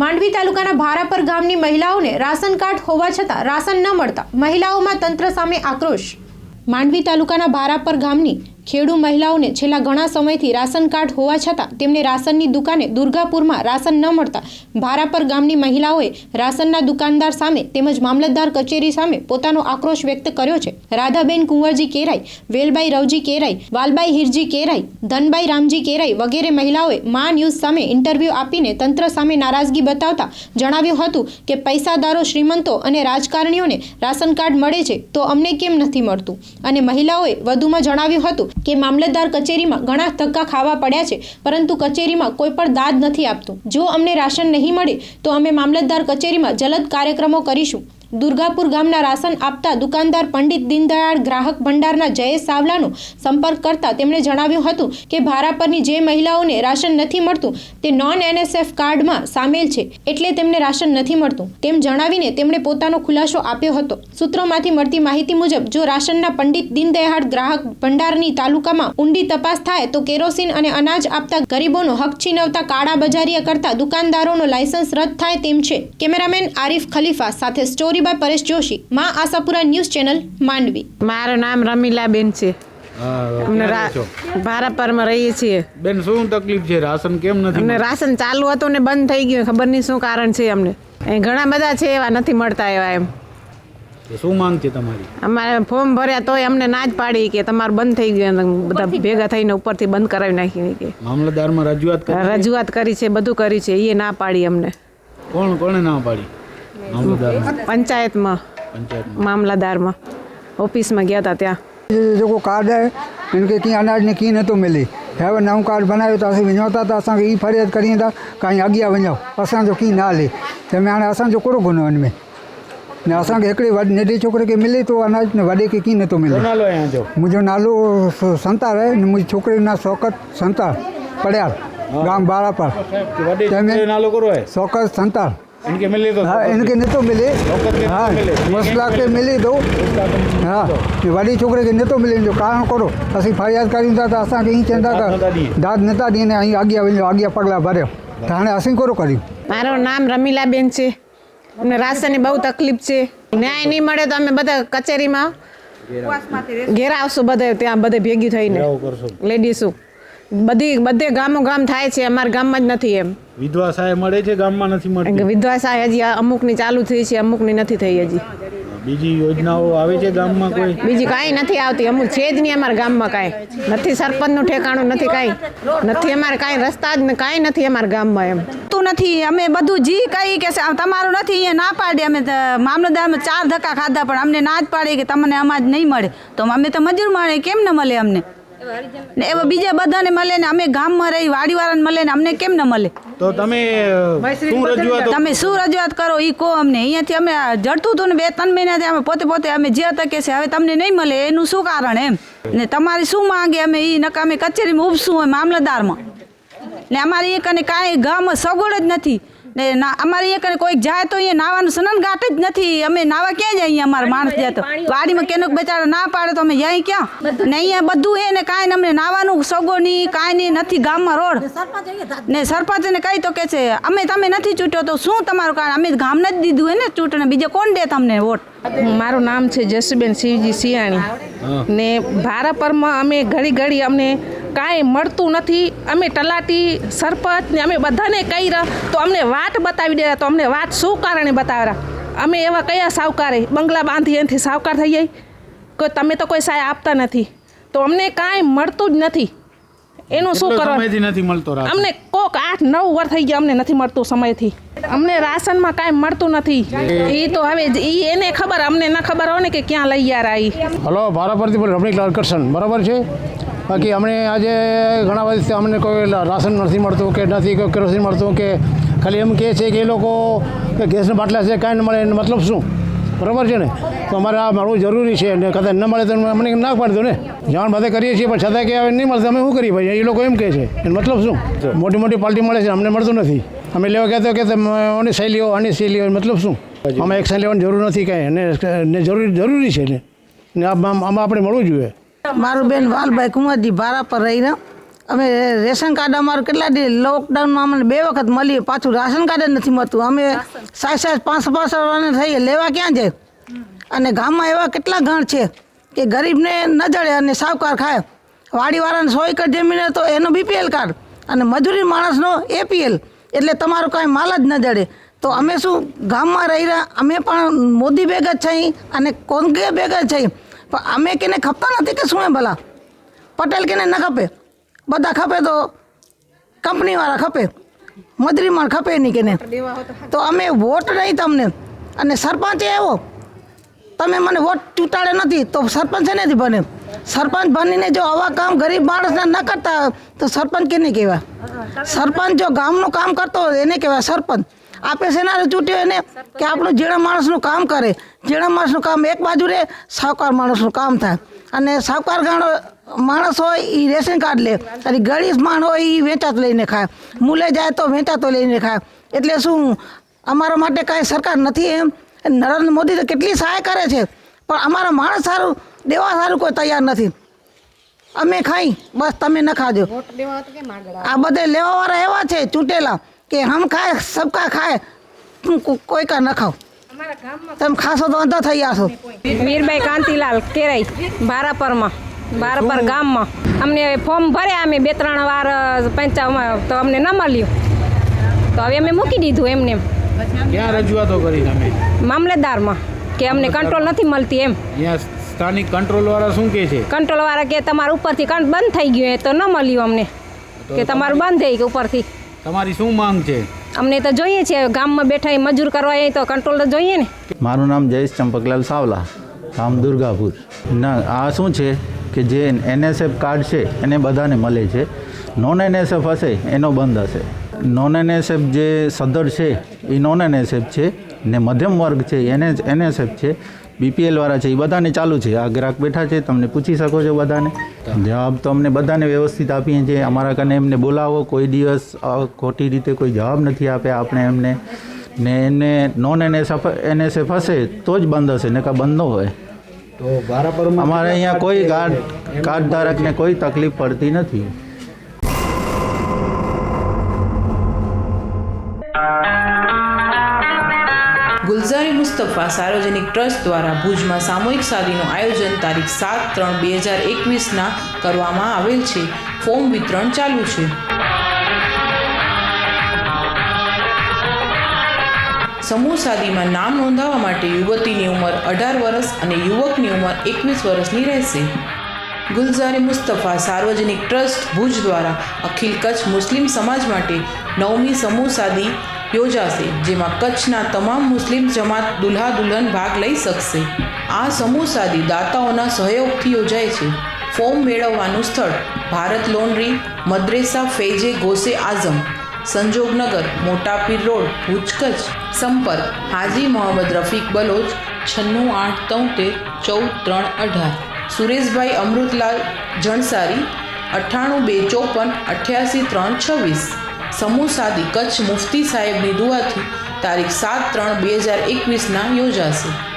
માંડવી તાલુકાના ભારાપર ગામની મહિલાઓને રાશન કાર્ડ હોવા છતાં રાશન ન મળતા મહિલાઓમાં તંત્ર સામે આક્રોશ. માંડવી તાલુકાના ભારાપર ગામની ખેડૂ મહિલાઓને છેલ્લા ઘણા સમયથી રાશન કાર્ડ હોવા છતાં તેમને રાશનની દુકાને દુર્ગાપુરમાં રાશન ન મળતા ભારાપર ગામની મહિલાઓએ રાશનના દુકાનદાર સામે તેમજ મામલતદાર કચેરી સામે પોતાનો આક્રોશ વ્યક્ત કર્યો છે. રાધાબેન કુંવરજી કેરાઈ, વેલબાઈ રવજી કેરાઈ, વાલબાઈ હિરજી કેરાઈ, ધનબાઈ રામજી કેરાઈ વગેરે મહિલાઓએ મા ન્યૂઝ સામે ઇન્ટરવ્યૂ આપીને તંત્ર સામે નારાજગી બતાવતા જણાવ્યું હતું કે પૈસાદારો શ્રીમંતો અને રાજકારણીઓને રાશન કાર્ડ મળે છે તો અમને કેમ નથી મળતું? અને મહિલાઓએ વધુમાં જણાવ્યું હતું કે મામલતદાર કચેરીમાં ઘણા ધક્કા ખાવા પડ્યા છે, પરંતુ કચેરીમાં કોઈ પણ દાદ નથી આપતું. જો અમને રાશન નહીં મળે, તો અમે મામલતદાર કચેરીમાં જલદ કાર્યક્રમો કરીશું. દુર્ગાપુર ગામના રાશન આપતા દુકાનદાર પંડિત દીનદયાળ ગ્રાહક ભંડારના જયેશ સાવલાનો સંપર્ક કરતા તેમણે જણાવ્યું હતું કે ભારા પરની જે મહિલાઓને રાશન નથી મળતું, તે નોન એનએસએફ કાર્ડમાં સામેલ છે એટલે તેમને રાશન નથી મળતું. તેમ જણાવીને તેમણે પોતાનો ખુલાસો આપ્યો હતો. સૂત્રોમાંથી મળતી માહિતી મુજબ, જો રાશનના પંડિત દીનદયાળ ગ્રાહક ભંડારની તાલુકામાં ઊંડી તપાસ થાય, તો કેરોસીન અને અનાજ આપતા ગરીબોનો હક છીનવતા કાળા બજારીયા કરતા દુકાનદારોનો લાયસન્સ રદ થાય તેમ છે. કેમેરામેન આરિફ ખલીફા સાથે સ્ટોરી બાય પરેશ જોશી. મા આશાપુરા ન્યૂઝ ચેનલ માંડવી. મારું નામ રમીલાબેન છે. અમને ક્યાં રા- રહો છો? ભારાપરમાં રહીએ છીએ. બેન શું તકલીફ છે? રાશન કેમ નથી અમને રાશન ચાલુ હતું ને બંધ થઈ ગયું. ખબર નહીં શું કારણ છે અમને? ઘણા બધા છે એવા નથી મળતા એવા એમ. શું માંગ છે તમારી? અમારે ફોર્મ ભર્યા તોય અમને ના જ પાડી કે તમારું બંધ થઈ ગયું બધા ભેગા થઈને ઉપરથી બંધ કરાવી નાખી કે. મામલતદારમાં રજૂઆત કરી રજૂઆત કરી છે બધું કરી છે. એ ના પાડી અમને. કોણ કોણે ના પાડી? પંચાયતમાં પંચાયતમાં મામલાદારમાં ઓફિસમાં ગયા હતા ત્યાં ये जेको कार्ड है इनके कीअं अनाज ने कीअं नथो मिले हैव नओं कार्ड बनायो त असीं वञूं था त असांखे ई फ़रियाद करियूं था काई अॻियां वञो असांजो कीअं न हले तंहिंमें हाणे असांजो कहिड़ो गुनो हिन में ने असांखे हिकिड़े वॾे नंढे छोकिरे खे मिले थो अनाज ने वॾे खे कीअं नथो मिले કોના લો અહીંયા જો मुंहिंजो नालो स- संतार आहे ने मुंहिंजी छोकिरे जो नालो शौकत संतार पड़ियाल गाम बारा पर કે વડે તમે- છોકરીએ નાલો કરો હે शौकत संतार ઇનકે મિલે તો હા इनखे नथो मिले शौकत खे हा नथो मिले। मसला खे मिले थो हा हे वॾे छोकिरे खे नथो मिले जो कारण करो असीं फ़रियाद करियूं था त असांखे ईअं चवंदा दाद नथा त ॾियनि। दाद नथा ॾियनि ऐं अॻियां वञो अॻियां पगला भरियो त हाणे असीं कहिड़ो કર્યું મારું નામ રમીલાબેન છે અમને રાશનની બહુ તકલીફ છે ન્યાય નહીં મળે તો અમે બધા કચેરીમાં ઘેર આવશું બધે ત્યાં બધે ભેગી થઈને ઘેરાવો કરશો લેડીઝું બધી બધે ગામો ગામ થાય છે અમારા ગામમાં જ નથી એમ. વિધવા સહાય મળે છે ગામમાં નથી મળતી? વિધવા સહાય હજી અમુકની ચાલુ થઈ છે અમુકની નથી થઈ હજી. બીજી યોજનાઓ આવે છે ગામમાં કોઈ? બીજી કાંઈ નથી આવતી અમુક છે જ નહીં અમારા ગામમાં કાંઈ. નથી સરપંચનું ઠેકાણું નથી કાંઈ. નથી અમારે કાંઈ રસ્તા જ ને કાંઈ નથી અમારા ગામમાં એમ. તું નથી અમે બધું જી કહી કે તમારું નથી અહીંયા ના પાડે અમે મામલતદારમાં ચાર ધક્કા ખાધા પણ અમને ના જ પાડે કે તમને અમાજ નહીં મળે. તો અમે તો મજૂર માણે કેમ ન મળે અમને? ને એવા બીજા બધાને મળે ને અમે ગામમાં રહી વાડીવાળાને મળે ને અમને કેમ ન મળે? તો તમે શું રજૂઆત તમે શું રજૂઆત કરો એ કહો અમને. અહીંયાથી અમે જડતું હતું ને બે ત્રણ મહિનાથી અમે પોતે પોતે અમે જે તકે છે હવે તમને નહીં મળે એનું શું કારણ એમ? ને તમારી શું માંગે અમે એ નકા અમે કચેરીમાં ઉપસું હોય મામલતદારમાં. ને અમારે એ કને કાંઈ ગામમાં સગવડ જ નથી. ને ના અમારે એ કને કોઈક જાય તો અહીંયા નાવાનું સનનગાટ જ નથી. અમે નાવા ક્યાં જાય અહીંયા? અમારા માણસ જાય તો. વાડીમાં કેનો બેચારા ના પાડે તો અમે જાય ક્યાં? ને અહીંયા બધું હે ને કાંઈ ને અમને નાવાનું સગો નહીં કાંઈ નહીં નથી ગામમાં રોડ. ને સરપંચને કહી તો કે છે અમે તમે નથી ચૂંટ્યો તો શું તમારું કારણ? અમે ગામને જ દીધું હે ને ચૂંટણે. બીજે કોણ દે તમને વોટ? મારું નામ છે જસબેન શિવજી સિયાણી ને ભારાપરમાં અમે ઘડી ઘડી અમને કાંઈ મળતું નથી. અમે તલાટી સરપંચ ને અમે બધાને કહી તો અમને વાટ બતાવી દે તો અમને વાત શું કારણે બતાવ્યા? અમે એવા કયા સાવકારે? બંગલા બાંધી એનાથી સાવકાર થઈ જાય? કોઈ તમે તો કોઈ સહાય આપતા નથી. તો અમને કાંઈ મળતું જ નથી. એનું શું કરવાનું? નથી મળતો અમને કોક આઠ નવ વર્ષ થઈ ગયા અમને નથી મળતું સમયથી. અમને રાશનમાં કાંઈ મળતું નથી. એ તો હવે એ એને ખબર અમને ન ખબર હોય ને કે ક્યાં લઈ યાર આવી હલો ભારાપરથી બોલ રમણીક લાલ કરશન. બરાબર છે? બાકી અમને આજે ઘણા બધા અમને કોઈ રાશન નથી મળતું કે નથી કોઈ કેરોસીન મળતું કે ખાલી એમ કહે છે કે એ લોકો કે ગેસના બાટલા છે કાંઈ ન મળે એનો મતલબ શું? બરાબર છે ને? તો અમારે આ મળવું જરૂરી છે અને કદાચ ન મળે તો અમને ના પાડી દો ને? જાણ બધે કરીએ છીએ પણ છતાં કે હવે નહીં મળશે અમે શું કરીએ ભાઈ? એ લોકો એમ કહે છે. એનો મતલબ શું? મોટી મોટી પાર્ટી મળે છે અમને મળતું નથી. અમે લેવા કહેતો કે તમે ઓની સહી લ્યો આની સહી લ્યો મતલબ શું? અમે એક્શન લેવાની જરૂર નથી કાંઈ. અને જરૂરી જરૂરી છે ને? આમાં આપણે મળવું જોઈએ. મારું બેન વાલભાઈ કુંવરજી ભારા પર રહ્યા અમે રેશન કાર્ડ અમારું કેટલા દી લોકડાઉનમાં અમને બે વખત મળીએ પાછું રાશન કાર્ડ જ નથી મળતું. અમે સાત સાત પાંચસો વાળાને થઈએ લેવા ક્યાં જાય? અને ગામમાં એવા કેટલા ગણ છે કે ગરીબને ન જડે અને સાવકાર ખાય. વાડીવાળાને સો એકર જમીન તો એનો બીપીએલ કાર્ડ અને મજૂરી માણસનો એપીએલ. એટલે તમારું કાંઈ માલ જ ન જડે. તો અમે શું ગામમાં રહી રહ્યા અમે પણ મોદી ભેગા જ છીએ અને કોંગ્રેસ ભેગા જ છીએ. પણ અમે કેને ખપતા નથી કે શું એ ભલા? પટેલ કેને ન ખપે. બધા ખપે તો કંપનીવાળા ખપે. મદરીમાં ખપે નહીં કેને. તો અમે વોટ નહીં તમને. અને સરપંચ એવો તમે મને વોટ ચૂંટાડે નથી તો સરપંચ નથી બને? સરપંચ બનીને જો આવા કામ ગરીબ માણસને ન કરતા હોય તો સરપંચ કેને કહેવાય? સરપંચ જો ગામનું કામ કરતો હોય એને કહેવાય સરપંચ. આપે સેના ચૂંટ્યો એને કે આપણું જેણા માણસનું કામ કરે. જેણા માણસનું કામ એક બાજુ રહે સાવકાર માણસનું કામ થાય. અને સાવકાર ગાણો માણસ હોય એ રેશન કાર્ડ લે. અને ગરીબ માણ હોય એ વેચાત લઈને ખાય. મૂલે જાય તો વેચાતો લઈને ખાય. એટલે શું અમારા માટે કાંઈ સરકાર નથી એમ? નરેન્દ્ર મોદી તો કેટલી સહાય કરે છે. પણ અમારા માણસ સારું દેવા સારું કોઈ તૈયાર નથી. અમે ખાઈ બસ તમે ન ખાજો. આ બધે લેવાવાળા એવા છે ચૂંટેલા. કે હમ ખાય સબકા ખાય કોઈ કા ન ખાવ. તમે ખાશો તો અંધા થઈ જશો. મીરબાઈ કાંતિલાલ કેરાઈ ભારાપરમાં બારપર ગામમાં. અમને ફોર્મ ભર્યા અમે બે ત્રણ વાર પંચાવમાં તો અમને ન મળ્યું. તો હવે અમે મૂકી દીધું એમને. એમ. ક્યાં રજૂઆતો કરી તમે? મામલતદારમાં કે અમને કંટ્રોલ નથી મળતી એમ. સ્થાનિક કંટ્રોલ વાળા શું કહે છે? કંટ્રોલ વાળા કે તમારું ઉપરથી બંધ થઈ ગયું એ તો ન મળ્યું અમને. કે તમારું બંધ થઈ ગયું ઉપરથી. તમારી શું માંગ છે? અમને તો જોઈએ છે ગામમાં બેઠા મજૂર કરવા એ તો કંટ્રોલ તો જોઈએ ને. મારું નામ જયેશ ચંપકલાલ સાવલા ગામ દુર્ગાપુર. ના આ શું છે કે જે એનએસએફ કાર્ડ છે એને બધાને મળે છે. નોન એનએસએફ હશે એનો બંધ હશે. નોન એનએસએફ જે સદર છે એ નોન એનએસએફ છે ને મધ્યમ વર્ગ છે એને એનએસએફ છે. બીપીએલવાળા છે એ બધાને ચાલુ છે. આ ગ્રાહક બેઠા છે તમને પૂછી શકો છો બધાને. જવાબ તો અમને બધાને વ્યવસ્થિત આપીએ છીએ. અમારા કને એમને બોલાવો કોઈ દિવસ ખોટી રીતે કોઈ જવાબ નથી આપ્યા આપણે એમને ને એને નોન એનએસએફ એનએસએફ હશે તો જ બંધ હશે ને કાં બંધ ન હોય. તો અમારે અહીંયા કોઈ કાર્ડ કાર્ડ ધારકને કોઈ તકલીફ પડતી નથી. ગુલઝારી મુસ્તફા સાર્વજનિક ટ્રસ્ટ દ્વારા ભુજમાં સામૂહિક શાદીનું આયોજન તારીખ સાત ત્રણ બે હજાર એકવીસના કરવામાં આવેલ છે. ફોર્મ વિતરણ ચાલુ છે. સમૂહ શાદીમાં નામ નોંધાવવા માટે યુવતીની ઉંમર અઢાર વર્ષ અને યુવકની ઉંમર એકવીસ વર્ષની રહેશે. ગુલઝારી મુસ્તફા સાર્વજનિક ટ્રસ્ટ ભુજ દ્વારા અખિલ કચ્છ મુસ્લિમ સમાજ માટે નવમી સમૂહ શાદી યોજાશે, જેમાં કચ્છના તમામ મુસ્લિમ જમાત દુલ્હા દુલ્હન ભાગ લઈ શકશે. આ સમૂહ સાદી દાતાઓના સહયોગથી યોજાય છે. ફોર્મ મેળવવાનું સ્થળ, ભારત લોન્ડ્રી, મદ્રેસા ફેજે ગોસે આઝમ, સંજોગનગર, મોટાપીર રોડ, ભુજ સંપર્ક, હાજી મોહમ્મદ રફીક બલોચ, છન્નું આઠ તોતેર ચૌદ ત્રણ અઢાર, સુરેશભાઈ અમૃતલાલ જણસારી, અઠ્ઠાણું બે ચોપન, અઠ્યાસી ત્રણ છવ્વીસ. સમૂહ સાદી કચ્છ મુફતી સાહેબની દુઆથી તારીખ સાત ત્રણ બે હજાર એકવીસના યોજાશે.